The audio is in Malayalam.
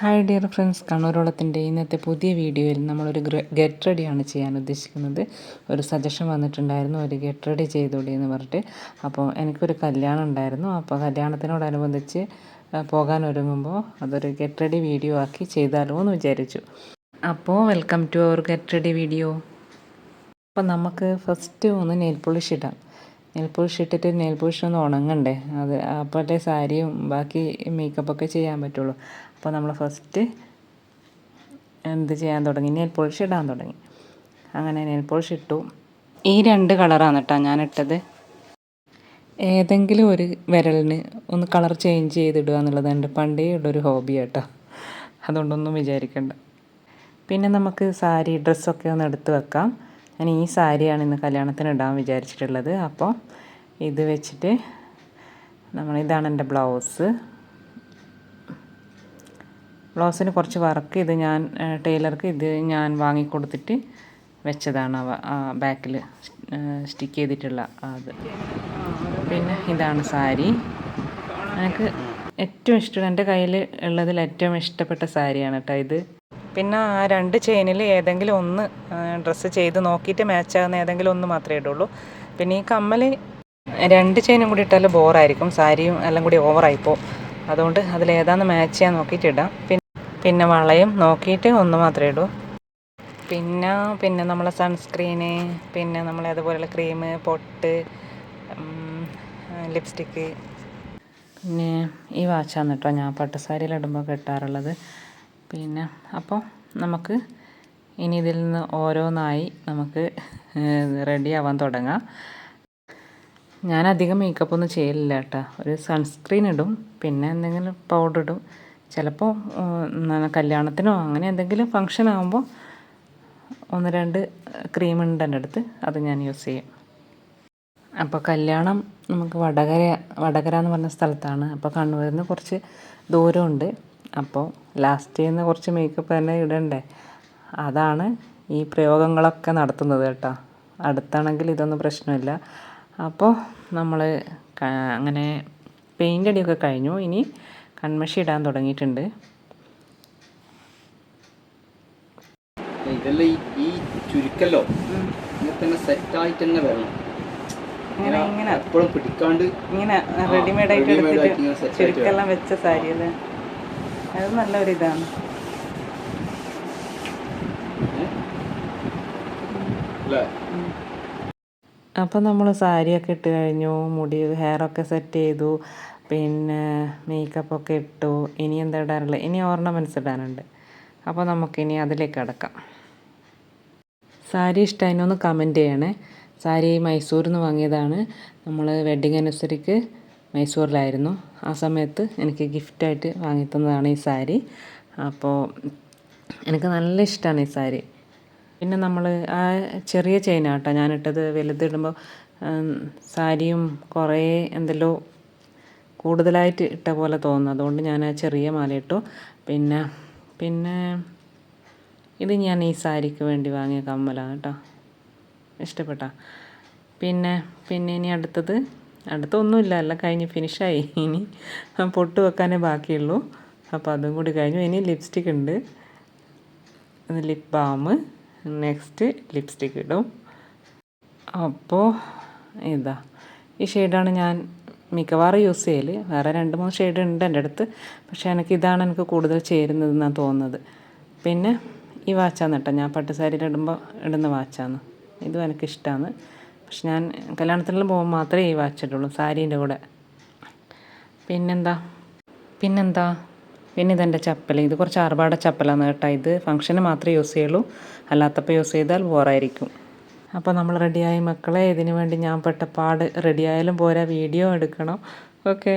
ഹായ് ഡിയർ ഫ്രണ്ട്സ് കണ്ണൂരോളത്തിന്റെ ഇന്നത്തെ പുതിയ വീഡിയോയിൽ നമ്മളൊരു ഗെറ്റ് റെഡിയാണ് ചെയ്യാൻ ഉദ്ദേശിക്കുന്നത്. ഒരു സജഷൻ വന്നിട്ടുണ്ടായിരുന്നു. ഒരു ഗെറ്റ് റെഡി ചെയ്തോളി എന്ന് പറഞ്ഞിട്ട്. അപ്പോൾ എനിക്കൊരു കല്യാണം ഉണ്ടായിരുന്നു. അപ്പോൾ കല്യാണത്തിനോടനുബന്ധിച്ച് പോകാനൊരുങ്ങുമ്പോൾ അതൊരു ഗെറ്റ് റെഡി വീഡിയോ ആക്കി ചെയ്താലോ എന്ന് വിചാരിച്ചു. അപ്പോൾ welcome to our get ready video അപ്പം നമുക്ക് ഫസ്റ്റ് ഒന്ന് നെയിൽ പോളിഷ് ഇടാം. നെയിൽ പോളിഷ് ഇട്ടിട്ട് നെയിൽ പോളിഷ് ഒന്ന് ഉണങ്ങണ്ടേ? അത് അപ്പോഴത്തെ സാരിയും ബാക്കി മേക്കപ്പൊക്കെ ചെയ്യാൻ പറ്റുള്ളൂ. അപ്പോൾ നമ്മൾ ഫസ്റ്റ് എന്ത് ചെയ്യാൻ തുടങ്ങി? നെയിൽ പോളിഷ് ഇടാൻ തുടങ്ങി. അങ്ങനെ നെയിൽ പോളിഷ് ഇട്ടു. ഈ രണ്ട് കളറാണ് കേട്ടോ ഞാൻ ഇട്ടത്. ഏതെങ്കിലും ഒരു വിരലിന് ഒന്ന് കളർ ചേഞ്ച് ചെയ്തിടുക എന്നുള്ളത് എന്റെ പണ്ടേ ഉള്ളൊരു ഹോബി കേട്ടോ അതുകൊണ്ടൊന്നും വിചാരിക്കണ്ട. പിന്നെ നമുക്ക് സാരി ഡ്രസ്സൊക്കെ ഒന്ന് എടുത്ത് വെക്കാം. ഞാൻ ഈ സാരിയാണ് ഇന്ന് കല്യാണത്തിന് ഇടാൻ വിചാരിച്ചിട്ടുള്ളത്. അപ്പോൾ ഇത് വെച്ചിട്ട് നമ്മൾ ഇതാണ് എന്റെ ബ്ലൗസ് ബ്ലൗസിന് കുറച്ച് വർക്ക് ഇത് ഞാൻ ടൈലർക്ക് ഇത് ഞാൻ വാങ്ങിക്കൊടുത്തിട്ട് വെച്ചതാണ് അവ ബാക്കിൽ സ്റ്റിക്ക് ചെയ്തിട്ടുള്ള അത്. പിന്നെ ഇതാണ് സാരി. എനിക്ക് ഏറ്റവും ഇഷ്ടം എന്റെ കയ്യിൽ ഉള്ളതിൽ ഏറ്റവും ഇഷ്ടപ്പെട്ട സാരിയാണ് കേട്ടോ ഇത്. പിന്നെ ആ രണ്ട് ചെയിനിൽ ഏതെങ്കിലും ഒന്ന് ഡ്രസ്സ് ചെയ്ത് നോക്കിയിട്ട് മാച്ച് ആകുന്ന ഏതെങ്കിലും ഒന്ന് മാത്രമേ ഇടുള്ളൂ. പിന്നെ ഈ കമ്മൽ രണ്ട് ചെയിനും കൂടി ഇട്ടാൽ ബോറായിരിക്കും സാരിയും എല്ലാം കൂടി ഓവറായിപ്പോൾ അതുകൊണ്ട് അതിലേതാന്ന് മാച്ച് ചെയ്യാൻ നോക്കിയിട്ട് ഇടാം. പിന്നെ വളയും നോക്കിയിട്ട് ഒന്ന് മാത്രമേ ഇടൂ. പിന്നെ പിന്നെ നമ്മളെ സൺസ്ക്രീന് പിന്നെ നമ്മളെ അതുപോലെയുള്ള ക്രീം പൊട്ട് ലിപ്സ്റ്റിക്ക് പിന്നെ ഈ വാച്ചാണ് കേട്ടോ ഞാൻ പട്ടുസാരിയിൽ ഇടുമ്പോൾ കെട്ടാറുള്ളത്. പിന്നെ അപ്പോൾ നമുക്ക് ഇനി ഇതിൽ നിന്ന് ഓരോന്നായി നമുക്ക് റെഡി ആവാൻ തുടങ്ങാം. ഞാൻ അധികം മേക്കപ്പ് ഒന്നും ചെയ്യലില്ല കേട്ടോ ഒരു സൺസ്ക്രീൻ ഇടും പിന്നെ എന്തെങ്കിലും പൗഡർ ഇടും. ചിലപ്പോൾ കല്യാണത്തിനോ അങ്ങനെ എന്തെങ്കിലും ഫങ്ഷൻ ആകുമ്പോൾ ഒന്ന് രണ്ട് ക്രീം ഉണ്ട് എന്റെ അടുത്ത് അത് ഞാൻ യൂസ് ചെയ്യും. അപ്പോൾ കല്യാണം നമുക്ക് വടകര വടകര എന്ന് പറഞ്ഞ സ്ഥലത്താണ്. അപ്പോൾ കണ്ണൂരിൽ നിന്ന് കുറച്ച് ദൂരമുണ്ട്. അപ്പോൾ ലാസ്റ്റ് നിന്ന് കുറച്ച് മേക്കപ്പ് തന്നെ ഇടണ്ടേ? അതാണ് ഈ പ്രയോഗങ്ങളൊക്കെ നടത്തുന്നത് കേട്ടോ. അടുത്താണെങ്കിൽ ഇതൊന്നും പ്രശ്നമില്ല. അപ്പോൾ നമ്മൾ അങ്ങനെ പെയിന്റ് അടിയൊക്കെ കഴിഞ്ഞു. ഇനി കൺമഷി ഇടാൻ തുടങ്ങിയിട്ടുണ്ട്. ഇതെല്ലാം ഈ ഈ ചുരുക്കല്ലോ. ഇങ്ങനെ തന്നെ വരണം. ഇങ്ങനെ എപ്പോഴും പിടിക്കാണ്ട് ഇങ്ങനെ റെഡിമെയ്ഡ് ആയിട്ട് എടുത്തിട്ട് ചുരുക്കെല്ലാം വെച്ച സാരി അല്ലേ അത് നല്ലൊരു ഇതാണ്. അല്ലേ? അപ്പോൾ നമ്മൾ സാരിയൊക്കെ ഇട്ട് കഴിഞ്ഞു മുടി ഹെയർ ഒക്കെ സെറ്റ് ചെയ്തു. പിന്നെ മേക്കപ്പൊക്കെ ഇട്ടു. ഇനി എന്താ ഇടാനുള്ളത് ഇനി ഓർണമെന്റ്സ് ഇടാനുണ്ട്. അപ്പോൾ നമുക്കിനി അതിലേക്ക് അടക്കാം സാരി ഇഷ്ടമായിരുന്നു ഒന്ന് കമന്റ് ചെയ്യണേ. സാരി മൈസൂരിൽ നിന്ന് വാങ്ങിയതാണ്. നമ്മൾ വെഡ്ഡിങ് ആനിവേഴ്സറിക്ക് മൈസൂരിലായിരുന്നു. ആ സമയത്ത് എനിക്ക് ഗിഫ്റ്റായിട്ട് വാങ്ങി തന്നതാണ് ഈ സാരി. അപ്പോൾ എനിക്ക് നല്ല ഇഷ്ടമാണ് ഈ സാരി. പിന്നെ നമ്മൾ ആ ചെറിയ ചെയിനാട്ടോ ഞാനിട്ടത്. വലുതിടുമ്പോൾ സാരിയും കുറേ എന്തെല്ലോ കൂടുതലായിട്ട് ഇട്ട പോലെ തോന്നുന്നു. അതുകൊണ്ട് ഞാൻ ആ ചെറിയ മാല ഇട്ടു. പിന്നെ പിന്നെ ഇത് ഞാൻ ഈ സാരിക്ക് വേണ്ടി വാങ്ങിയ കമ്മലാണ് കേട്ടോ. ഇഷ്ടപ്പെട്ട. പിന്നെ പിന്നെ ഇനി അടുത്തത് അടുത്തൊന്നുമില്ല. എല്ലാം കഴിഞ്ഞ് ഫിനിഷായി. ഇനി പൊട്ട് വെക്കാനേ ബാക്കിയുള്ളൂ. അപ്പോൾ അതും കൂടി കഴിഞ്ഞു. ഇനി ലിപ്സ്റ്റിക് ഉണ്ട്. ലിപ് ബാം നെക്സ്റ്റ് ലിപ്സ്റ്റിക് ഇടും. അപ്പോൾ ഇതാ. ഈ ഷെയ്ഡാണ് ഞാൻ മിക്കവാറും യൂസ് ചെയ്യൽ. വേറെ രണ്ട് മൂന്ന് ഷെയ്ഡ് ഉണ്ട് എന്റെ അടുത്ത്. പക്ഷേ എനിക്ക് ഇതാണ് എനിക്ക് കൂടുതൽ ചേരുന്നത് ചേരുന്നതെന്നാണ് തോന്നുന്നത്. പിന്നെ ഈ വാച്ചാന്ന് കേട്ടോ. ഞാൻ പട്ട് സാരിയിൽ ഇടുമ്പോൾ ഇടുന്ന വാച്ചാണ് ഇതും എനിക്കിഷ്ടമാണ് പക്ഷെ ഞാൻ കല്യാണത്തിനെല്ലാം പോകുമ്പോൾ മാത്രമേ ഈ വാച്ച് ഇടുള്ളൂ സാരീന്റെ കൂടെ. പിന്നെന്താ? പിന്നെന്താ? പിന്നെ ഇതെന്റെ ചപ്പൽ. ഇത് കുറച്ച് ആർഭാട ചപ്പലാണ് കേട്ടോ. ഇത് ഫംഗ്ഷന് മാത്രമേ യൂസ് ചെയ്യുള്ളൂ. അല്ലാത്തപ്പോൾ യൂസ് ചെയ്താൽ ബോറായിരിക്കും അപ്പോൾ നമ്മൾ റെഡിയായി മക്കളെ ഇതിനു വേണ്ടി ഞാൻ പെട്ട പാട് റെഡിയായാലും പോരാ വീഡിയോ എടുക്കണം. ഓക്കെ